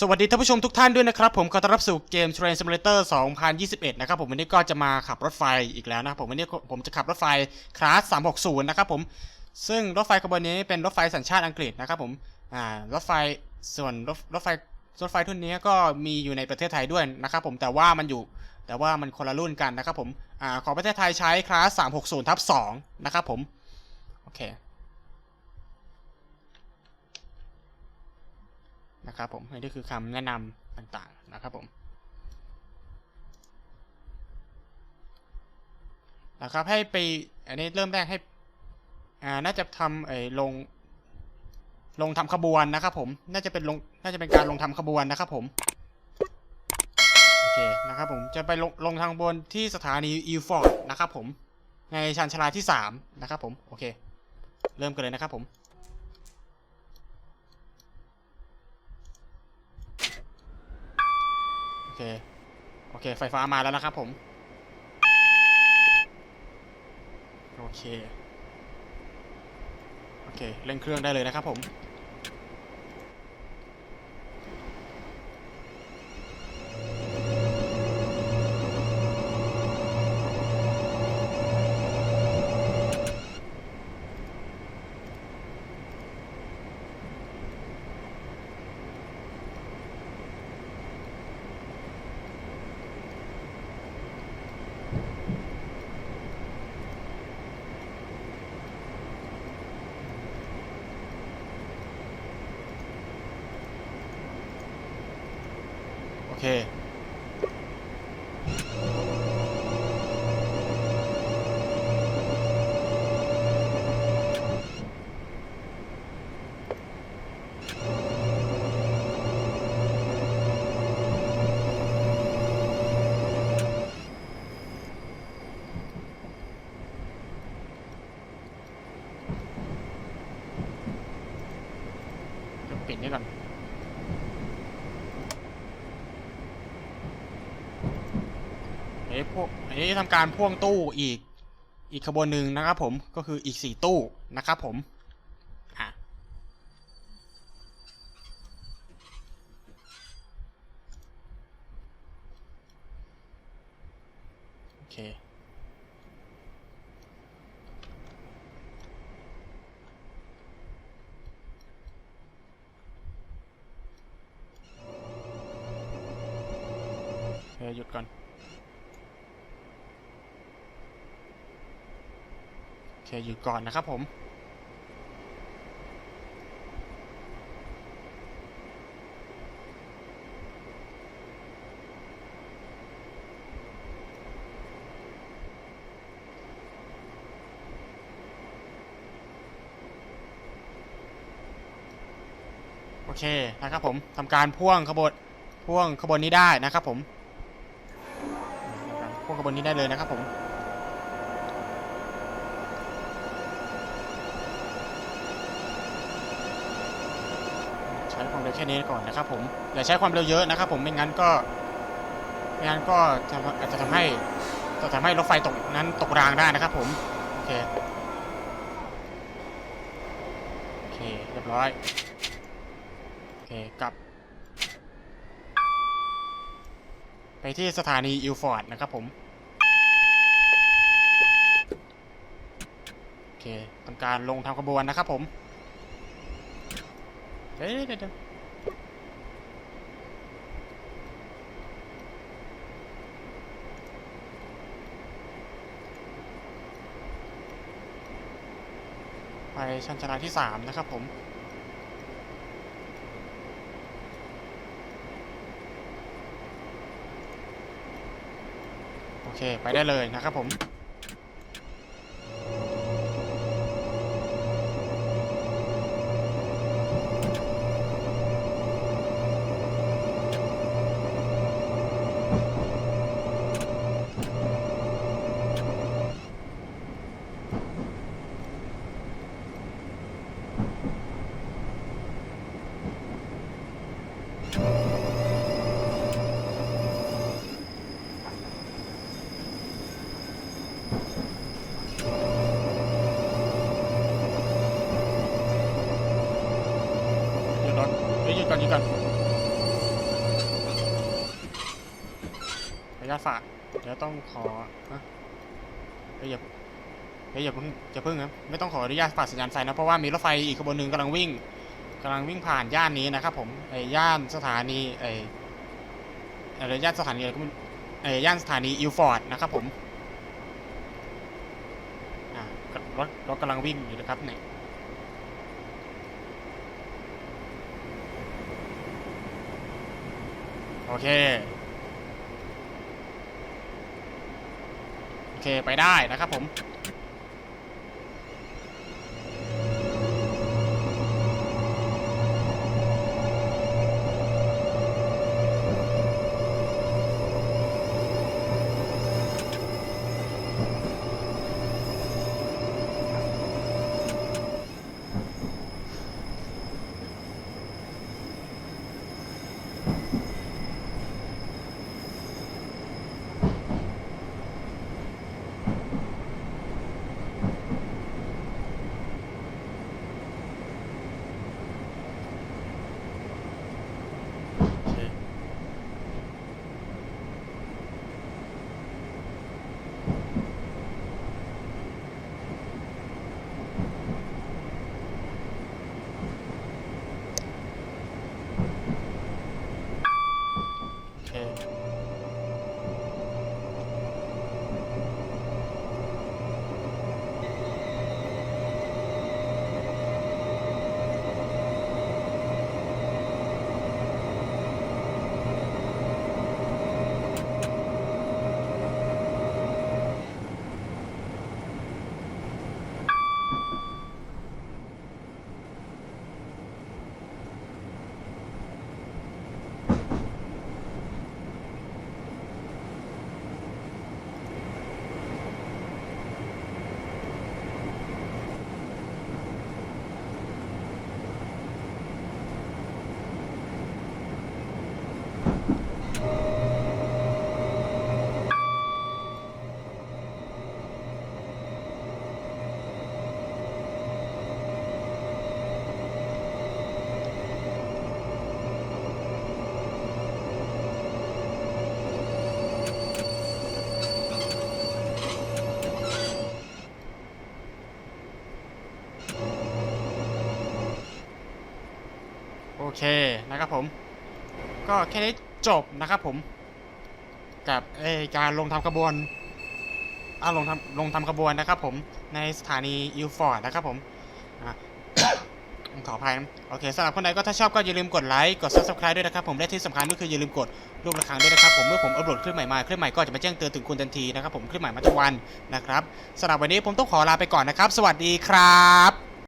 สวัสดีท่านผู้ชมทุกท่านด้วยนะครับ ผมขอต้อนรับสู่เกม Train Simulator 2021 นะครับผมวันนี้ก็จะมาขับรถไฟอีกแล้วนะผมวันนี้ผมจะขับรถไฟคลาส 360 นะครับผมซึ่งรถไฟขบวนนี้เป็นรถไฟสัญชาติอังกฤษนะครับผมอ่ารถไฟส่วนรถรถไฟรถไฟทุนนี้ก็มีอยู่ในประเทศไทยด้วยนะครับผมแต่ว่ามันอยู่แต่ว่ามันคนละรุ่นกันนะครับผมอ่าของประเทศไทยใช้คลาส 360ทับ2นะครับผมโอเค นะครับผมนี่คือคำแนะนำต่างๆนะครับผมนะครับให้ไปอันนี้เริ่มแรกให้อ่าน่าจะทำไอ้ลงลงทำขบวนนะครับผม น่าจะเป็นลง น่าจะเป็นการลงทำขบวนนะครับผม โอเคนะครับผม จะไปลงลงทางบนที่สถานีอีฟอร์ดนะครับผม ในชานชลาที่สามนะครับผม โอเค เริ่มกันเลยนะครับผม โอ เค โอเค ไฟฟ้ามาแล้วนะครับผม โอเค โอเค เร่งเครื่องได้เลยนะครับผม เค ปิดนี่ก่อน อ้พวกอันนี้ทำการพ่วงตู้อีกอีกขบวนหนึ่งนะครับผมก็คืออีกสี่ตู้นะครับผมอะโอเคหยุดก่อน โอ เคหยุดก่อนนะครับผมโอเคนะครับผมทำการพ่วงขบวนพ่วงขบวนนี้ได้นะครับผมพ่วงขบวนนี้ได้เลยนะครับผม ใช้ความเร็วแค่นี้ก่อนนะครับผมอย่าใช้ความเร็วเยอะนะครับผมไม่งั้นก็ไม่งั้นก็จะอาจจะทำให้จะทำให้รถไฟตกนั้นตกรางได้นะครับผมโอเคโอเคเรียบร้อยโอเคกลับ ไปที่สถานีอิลฟอร์ดนะครับผมโอเคทำการลงทำขบวนนะครับผมเดี๋ยวเดี๋ยวเดี๋ยว ไปชั้นชาลาที่สามนะครับผมโอเค ไปได้เลยนะครับผม เฮ้ยหยุดก่อนหยุก่อนระยะฝากเดี๋ยวต้องขอฮะอย่าเฮ้อย่าเพิ่งอย่าเพิ่งครับไม่ต้องขออนุญาตฝากสัญญาณไฟนะเพราะว่ามีรถไฟอีกขบวนหนึ่งกำลังวิ่งกำลังวิ่งผ่านย่านนี้นะครับผมไอ้ย่านสถานีไอ้อะไรย่านสถานีอะไรก็ไอ้ย่านสถานีอิลฟอร์ดนะครับผมรถรถกำลังวิ่งอยู่นะครับเนี่ย โอเค โอเค ไปได้นะครับผม เคนะครับผม ก็แค่นี้จบนะครับผม กับการลงทำขบวนอ่าลงทำลงทำขบวนนะครับผมในสถานีอิลฟอร์ดนะครับผมอขออภัยนะโอเคสำหรับคนใดก็ถ้าชอบก็อย่าลืมกดไลค์กด subscribe ด้วยนะครับผมและที่สำคัญก็คืออย่าลืมกดรูประฆังด้วยนะครับผมเมื่อผมอัปโหลดคลิปใหม่มาคลิปใหม่ก็จะมาแจ้งเตือนถึงคุณทันทีนะครับผมคลิปใหม่มาทุกวันนะครับสำหรับวันนี้ผมต้องขอลาไปก่อนนะครับ สวัสดีครับ